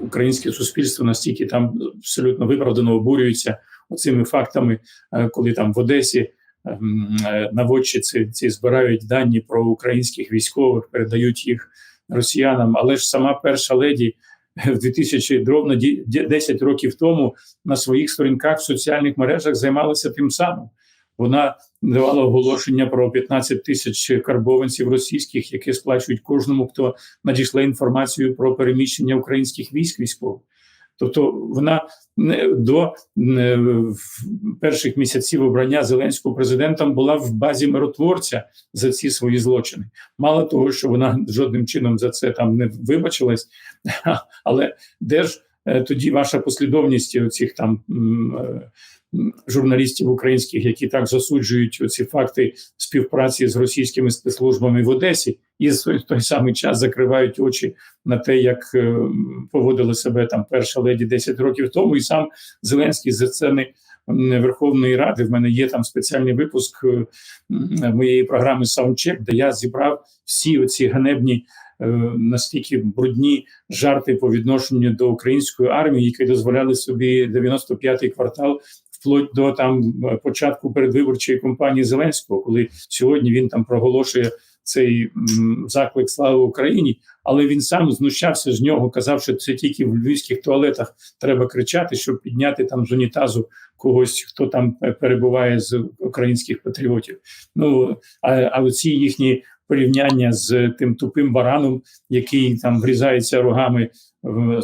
українське суспільство настільки там абсолютно виправдано обурюється оцими фактами, е, коли там в Одесі ем, е, наводчиці ці збирають дані про українських військових, передають їх росіянам. Але ж сама перша леді в 2000, ровно ді- ді- 10 років тому на своїх сторінках в соціальних мережах займалася тим самим. Вона давала оголошення про 15 тисяч карбованців російських, які сплачують кожному, хто надійшла інформацію про переміщення українських військ військових. Тобто вона до перших місяців обрання Зеленського президентом була в базі миротворця за ці свої злочини. Мало того, що вона жодним чином за це там не вибачилась, але де ж е, тоді ваша послідовність оцих там е, журналістів українських, які так засуджують ці факти співпраці з російськими спецслужбами в Одесі, і в той- самий час закривають очі на те, як е, поводила себе там перша леді 10 років тому, і сам Зеленський за це не Верховної Ради. В мене є там спеціальний випуск е, моєї програми Саундчек, де я зібрав всі оці ганебні. е, Настільки брудні жарти по відношенню до української армії, які дозволяли собі 95-й квартал вплоть до там початку передвиборчої кампанії Зеленського, коли сьогодні він там проголошує цей заклик слава Україні, але він сам знущався з нього, казав, що це тільки в львівських туалетах треба кричати, щоб підняти там з унітазу когось, хто там перебуває з українських патріотів. Ну а, а оці їхні порівняння з тим тупим бараном, який там врізається рогами.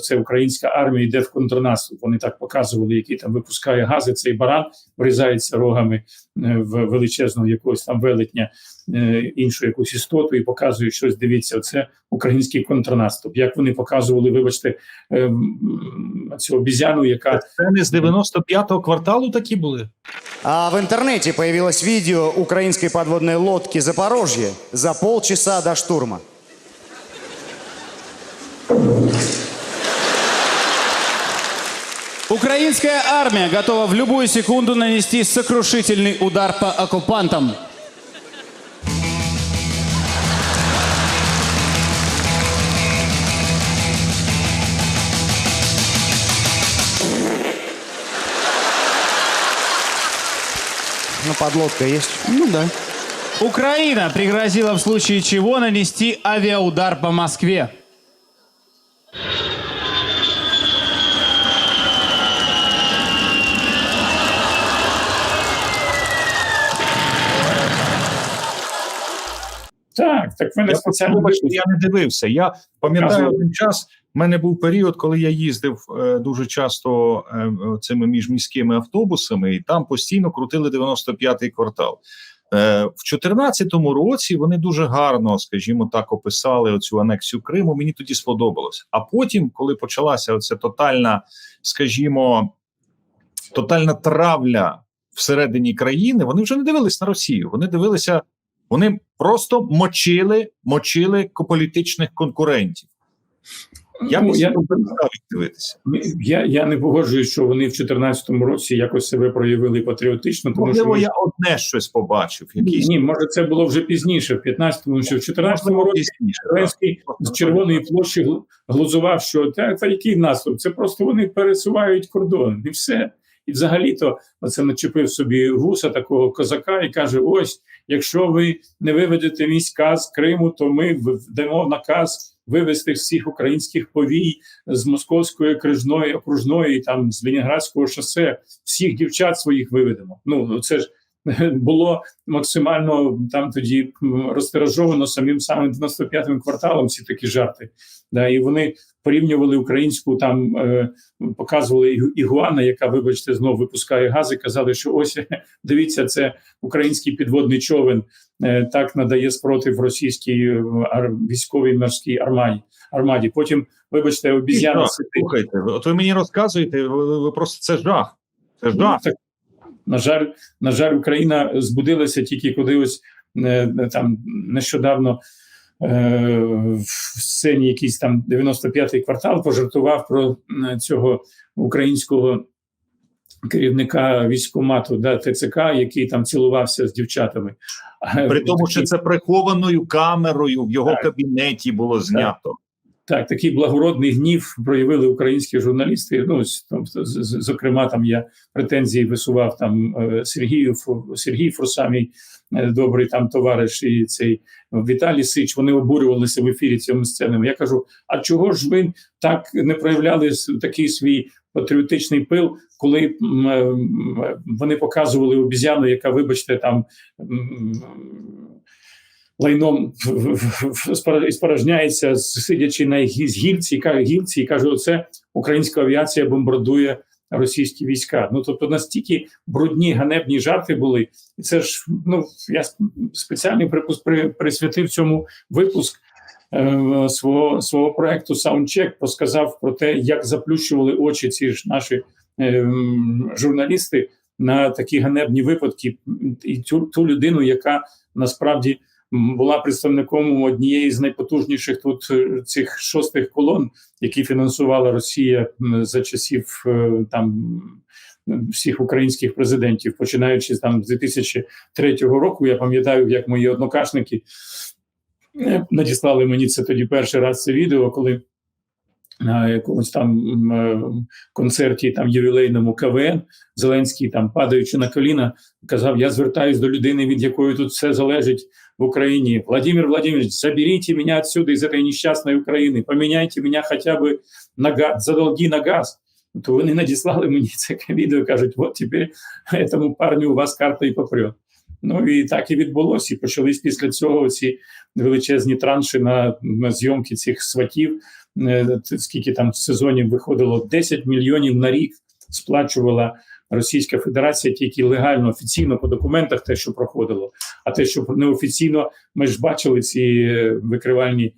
Це українська армія йде в контрнаступ. Вони так показували, який там випускає гази. Цей баран врізається рогами е, в величезного якогось там велетня е, іншу якусь істоту і показує щось. Дивіться, це український контрнаступ. Як вони показували, вибачте, е, цю обізяну, яка Це не з 95-го кварталу такі були. А в интернете появилось видео украинской подводной лодки «Запорожье» за полчаса до штурма. Украинская армия готова в любую секунду нанести сокрушительный удар по оккупантам. Ну, подлодка есть. Ну да. Украина пригрозила в случае чего нанести авиаудар по Москве. Так, так в мене Я, спеціально вибачте, я не дивився. Я пам'ятаю один час. в мене був період, коли я їздив е, дуже часто е, цими міжміськими автобусами, і там постійно крутили 95-й квартал. Е, в 2014 році вони дуже гарно, скажімо так, описали оцю анексію Криму. Мені тоді сподобалось. А потім, коли почалася оця тотальна, скажімо, тотальна травля всередині країни, вони вже не дивились на Росію. Вони дивилися, вони просто мочили, мочили політичних конкурентів. Я Ну, я- я дивитися. Я, я не погоджуюсь, що вони в 2014 році якось себе проявили патріотично, тому Можливо, що я одне щось побачив. Якісь ні, може, це було вже пізніше, в 15-му, що в 14-му році. Зеленський з червоної площі глузував, що та, та який наступ? Це просто вони пересувають кордон, і все. І взагалі-то оце начепив собі вуса такого козака і каже: ось, якщо ви не виведете війська з Криму, то ми дамо наказ Вивезти всіх українських повій з московської крижної окружної, там з Ленінградського шосе, всіх дівчат своїх виведемо. Ну це ж було максимально там тоді розтиражовано самим самим 95-м кварталом ці такі жарти. Да, і вони порівнювали українську там, е, показували ігуана, яка, вибачте, знов випускає гази. Казали, що ось дивіться, це український підводний човен. е, Так надає спротив російській е, ар- військовій морській армаді. армаді. Потім, вибачте, обіз'яна сидить. Слухайте, от ви мені розказуєте, ви, ви- просто це жах. Це Ну, жах. так, на жаль, на жаль, Україна збудилася тільки коли ось е, там нещодавно е, в сцені якийсь там 95-й квартал пожартував про е, цього українського керівника військкомату да, ТЦК, який там цілувався з дівчатами. При тому, що це прихованою камерою в його Так. кабінеті було знято. Так, такий благородний гнів проявили українські журналісти. Ну, там, зокрема, там я претензії висував там е, Сергію Сергій Фурса, мій е, добрий там товариш, і цей Віталій Сич. Вони обурювалися в ефірі цьому сценами. Я кажу: а чого ж ви так не проявляли такий свій патріотичний пил, коли е, вони показували обізяну, яка, вибачте, там. Лайном спорожняється, сидячи на гі- гільці, гілці, і каже: оце українська авіація бомбардує російські війська. Ну тобто настільки брудні ганебні жарти були, і це ж ну я спеціальний припуск при, присвятив цьому випуск. е, Свого свого проекту Саундчек розказав про те, як заплющували очі ці ж наші е, журналісти на такі ганебні випадки, і цю ту людину, яка насправді була представником однієї з найпотужніших тут е, цих шостих колон, які фінансувала Росія за часів е, там всіх українських президентів, починаючи там з 2003 року. Я пам'ятаю, як мої однокашники е, надіслали мені це тоді перший раз це відео, коли на якомусь там е, концерті там ювілейному КВН Зеленський, там падаючи на коліна, казав: Я звертаюсь до людини, від якої тут все залежить в Україні. Владимир Владимирович, заберите меня отсюда из этой несчастной України, поміняйте мене хоча б на газ, за долги на газ. То вони надіслали мені це відео кажуть: от тепер этому парню у вас карта і попрет. Ну і так і відбулося. І почались після цього ці величезні транші на, на зйомки цих сватів. Е, Скільки там сезонів виходило 10 мільйонів на рік сплачувала Російська Федерація тільки легально, офіційно по документах, те, що проходило. А те, що неофіційно, ми ж бачили ці е, викривальні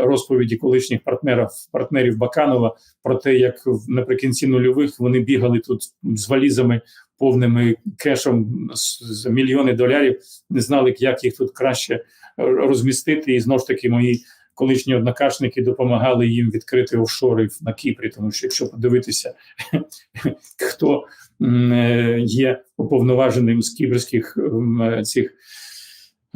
розповіді колишніх партнерів партнерів Баканова про те, як наприкінці нульових вони бігали тут з валізами повними кешом з- мільйони долярів, не знали, як їх тут краще е, розмістити. І знову ж таки, мої колишні однокашники допомагали їм відкрити офшори на Кіпрі, тому що якщо подивитися, хто е, є уповноваженим з кіпрських е, цих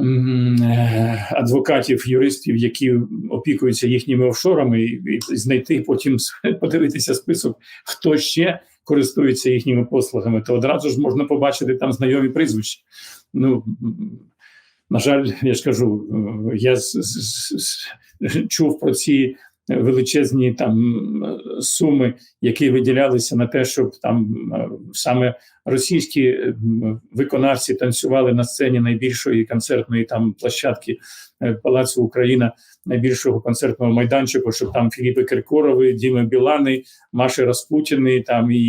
е, адвокатів, юристів, які опікуються їхніми офшорами, і, знайти потім подивитися список, хто ще користується їхніми послугами, то одразу ж можна побачити там знайомі прізвища. Ну на жаль, я ж кажу, е, я чув про ці величезні там суми, які виділялися на те, щоб там е, саме російські е, виконавці танцювали на сцені найбільшої концертної там площадки е, Палацу Україна, найбільшого концертного майданчику, щоб там Філіпи Киркорови, Діми Білани, Маші Распутіни, там і,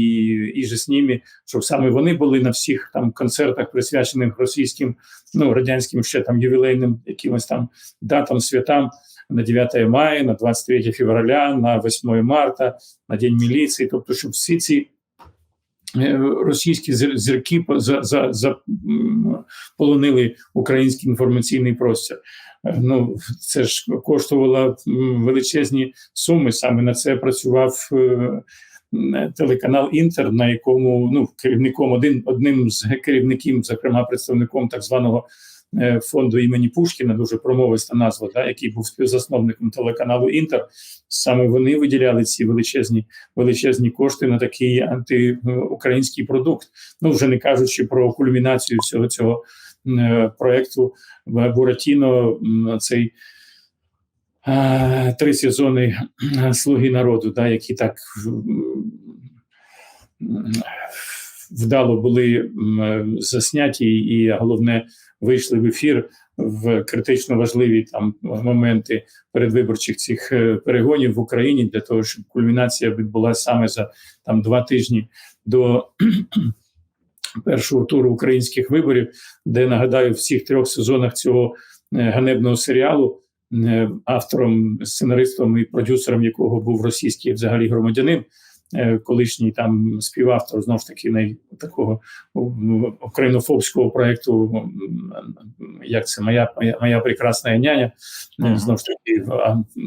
і же ними, щоб саме вони були на всіх там концертах, присвячених російським, ну радянським ще там ювілейним якимось там датам, святам. На 9 мая, на 23 февраля, на 8 марта, на День міліції, тобто, щоб всі ці е, російські зірки по- за, за, за, м, полонили український інформаційний простір. Е, Ну, це ж коштувало величезні суми. Саме на це працював е, телеканал Інтер, на якому ну керівником один одним з керівників, зокрема представником так званого фонду імені Пушкіна, дуже промовиста назва, да, який був співзасновником телеканалу Інтер. Саме вони виділяли ці величезні величезні кошти на такий антиукраїнський продукт. Ну вже не кажучи про кульмінацію всього цього е, проекту Буратіно, цей. е, Три сезони е, Слуги народу, да, які так вдало були засняті, і головне вийшли в ефір в критично важливі там моменти передвиборчих цих е, перегонів в Україні для того, щоб кульмінація відбулася саме за там два тижні до першого туру українських виборів, де нагадаю, в всіх трьох сезонах цього е, ганебного серіалу. е, Автором, сценаристом і продюсером якого був російський взагалі громадянин, е, колишній там співавтор знову ж таки най такого українофобського проекту, як це моя моя, моя прекрасна няня, Мгм. е, знову ж таки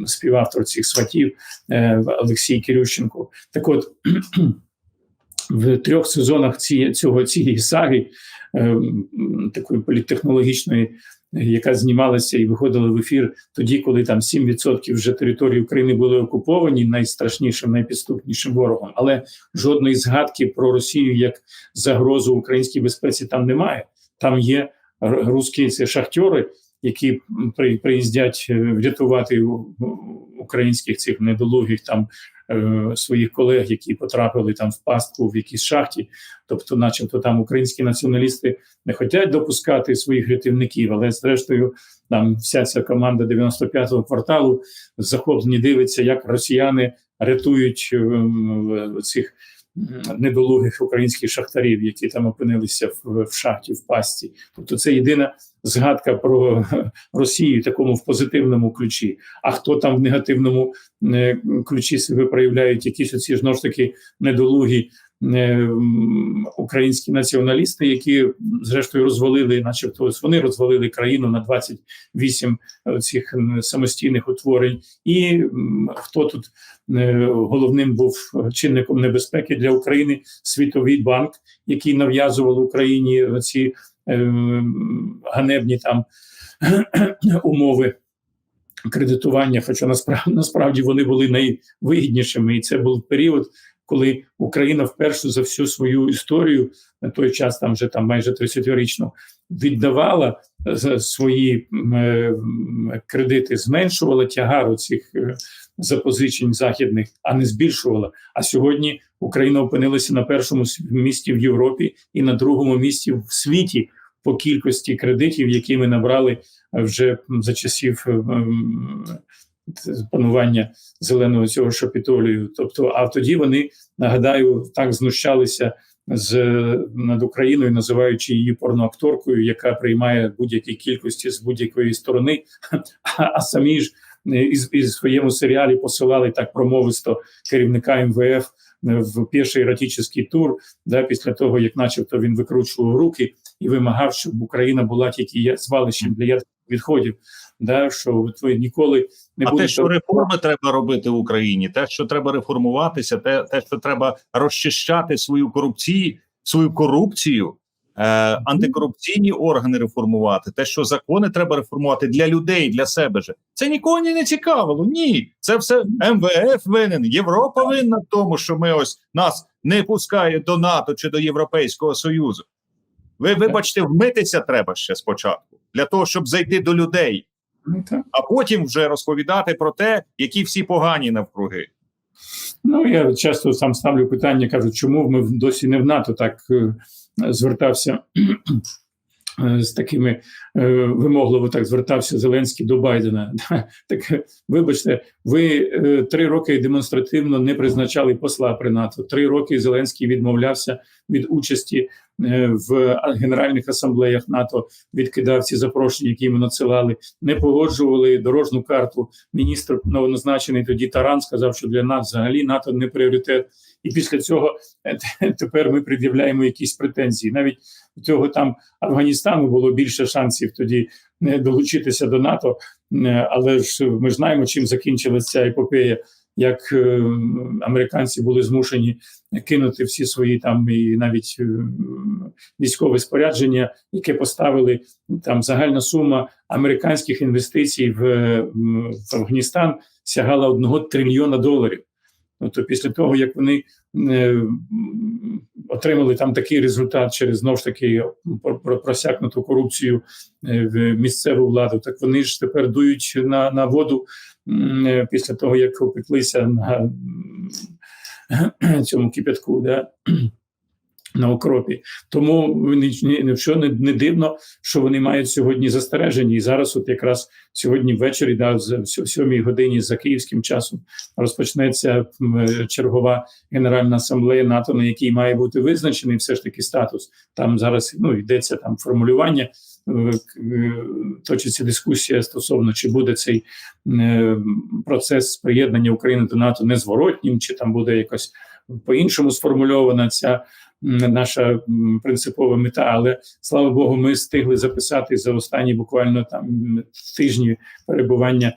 співавтор цих сватів е, Олексій Кирющенко. Так от в трьох сезонах ці, цього цієї саги е, такої політтехнологічної е, яка знімалася і виходила в ефір тоді, коли там 7% вже території України були окуповані найстрашнішим, найпідступнішим ворогом. Але жодної згадки про Росію як загрозу українській безпеці там немає. Там є русські шахтери, які при, приїздять е, врятувати українських цих недолугих там е, своїх колег, які потрапили там в пастку в якійсь шахті. Тобто, начебто, там українські націоналісти не хочуть допускати своїх рятівників, але зрештою, там вся ця команда 95-го кварталу захоплені дивиться, як росіяни рятують ем, цих недолугих українських шахтарів, які там опинилися в, в шахті, в пасті. Тобто, це єдина згадка про Росію такому в позитивному ключі. А хто там в негативному е, ключі себе проявляють, якісь оці ж таки недолугі українські націоналісти, які зрештою розвалили, начебто, вони розвалили країну на 28 цих самостійних утворень. І хто тут е, головним був чинником небезпеки для України Світовий банк, який нав'язував Україні ці ганебні там умови кредитування. Хоча насправді насправді вони були найвигіднішими, і це був період, коли Україна вперше за всю свою історію на той час, там вже там майже 30-річну, віддавала е, свої е, кредити, зменшувала тягар цих запозичень західних, а не збільшувала. А сьогодні Україна опинилася на першому місці в Європі і на другому місці в світі по кількості кредитів, які ми набрали е, вже за часів е, панування зеленого цього шапітолію. Тобто, а тоді вони нагадаю так знущалися з над Україною, називаючи її порноакторкою, яка приймає будь-які кількості з будь-якої сторони, а, а самі ж е, із, із своєму серіалі посилали так промовисто керівника МВФ е, в перший еротичний тур, да, після того як, начебто, він викручував руки і вимагав, щоб Україна була тільки звалищем для відходів. Да, що ви ніколи не А те, будете що реформи треба робити в Україні, те, що треба реформуватися, те, те що треба розчищати свою корупцію, свою корупцію, е, антикорупційні органи реформувати, те, що закони треба реформувати для людей, для себе же. Це нікого не цікавило. Ні, це все МВФ винен. Європа винна в тому, що ми ось нас не пускає до НАТО чи до Європейського Союзу. Ви вибачте, вмитися треба ще спочатку для того, щоб зайти до людей. А потім вже розповідати про те, які всі погані навкруги. Ну я часто сам ставлю питання, кажу, чому ми досі не в НАТО так е, звертався з такими е, вимогливо так звертався Зеленський до Байдена. Так вибачте, ви е, три роки демонстративно не призначали посла при НАТО. Три роки Зеленський відмовлявся від участі е, в генеральних асамблеях НАТО, відкидав ці запрошення, які ми надсилали, не погоджували дорожну карту. Міністр новоназначений тоді Таран сказав, що для нас взагалі НАТО не пріоритет. І після цього е, тепер ми пред'являємо якісь претензії. Навіть цього там Афганістану було більше шансів тоді е, долучитися до НАТО. Але ж ми знаємо, чим закінчилася ця епопея. Як е, американці були змушені кинути всі свої там і навіть е, військове спорядження, яке поставили там загальна сума американських інвестицій в, в Афганістан сягала одного трильйона доларів. Тобто, після того як вони е, отримали там такий результат через знову ж таки про- про- просякнуту корупцію е, в місцеву владу, так вони ж тепер дують на, на воду після того, як опеклися на цьому кипятку. Да? На окропі, тому ні- ні- нічого не, не дивно, що вони мають сьогодні застережені. І зараз, от якраз сьогодні ввечері, да, в сьомій годині за київським часом, розпочнеться е, чергова генеральна асамблея НАТО, на якій має бути визначений все ж таки статус. Там зараз ну йдеться там формулювання. Е, е, Точиться дискусія стосовно чи буде цей е, процес приєднання України до НАТО незворотнім, чи там буде якось по-іншому сформульована ця наша принципова мета. Але слава Богу, ми встигли записати за останні буквально там тижні перебування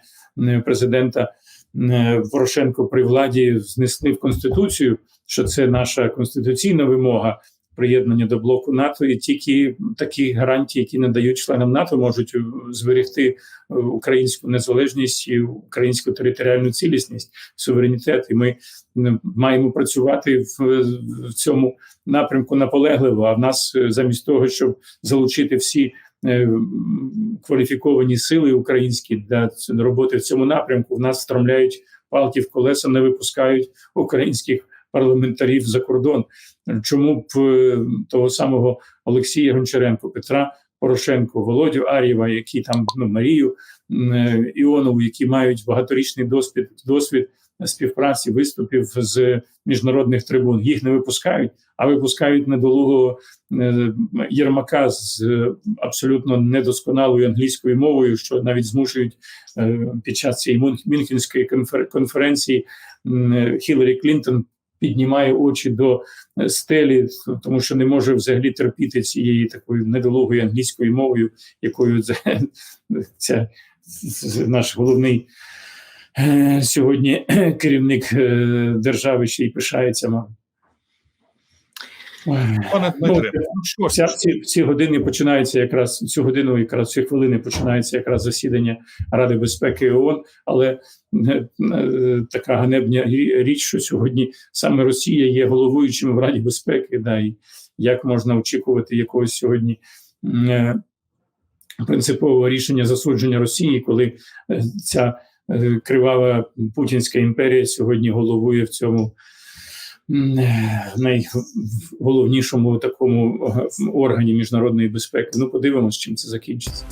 президента м, Порошенко при владі, знесли в конституцію, що це наша конституційна вимога. Приєднання до блоку НАТО, і тільки такі гарантії, які надають членам НАТО, можуть е, зберегти е, українську незалежність і українську територіальну цілісність, суверенітет. І ми маємо працювати в, в цьому напрямку наполегливо. А в нас е, замість того, щоб залучити всі кваліфіковані сили українські для роботи в цьому напрямку, в нас встромляють палки в колеса, не випускають українських парламентарів за кордон. Чому б е, того самого Олексія Гончаренко, Петра Порошенко, Володю Ар'єва, які там ну Марію е, Іонову, які мають багаторічний досвід досвід співпраці, виступів з міжнародних трибун, їх не випускають, а випускають недолугого е, Єрмака з абсолютно недосконалою англійською мовою, що навіть змушують під час цієї Мюн- Мюнхенської конференції Хіларі Клінтон піднімає очі до е, стелі, тому що не може взагалі терпіти цієї такої недолугої англійською мовою, якою це, це наш головний е, сьогодні керівник е, держави ще й пишається. мабуть. Пане Дмитре, Ну, ну що ж, ці, ці години починаються якраз цю годину, якраз ці хвилини починається якраз засідання Ради безпеки ООН, але е, е, така ганебна річ, що сьогодні саме Росія є головуючим в Раді безпеки. Да, і як можна очікувати якогось сьогодні е, принципового рішення засудження Росії, коли ця кривава Путінська імперія сьогодні головує в цьому найголовнішому такому е, органі міжнародної безпеки. Ну, подивимось, чим це закінчиться.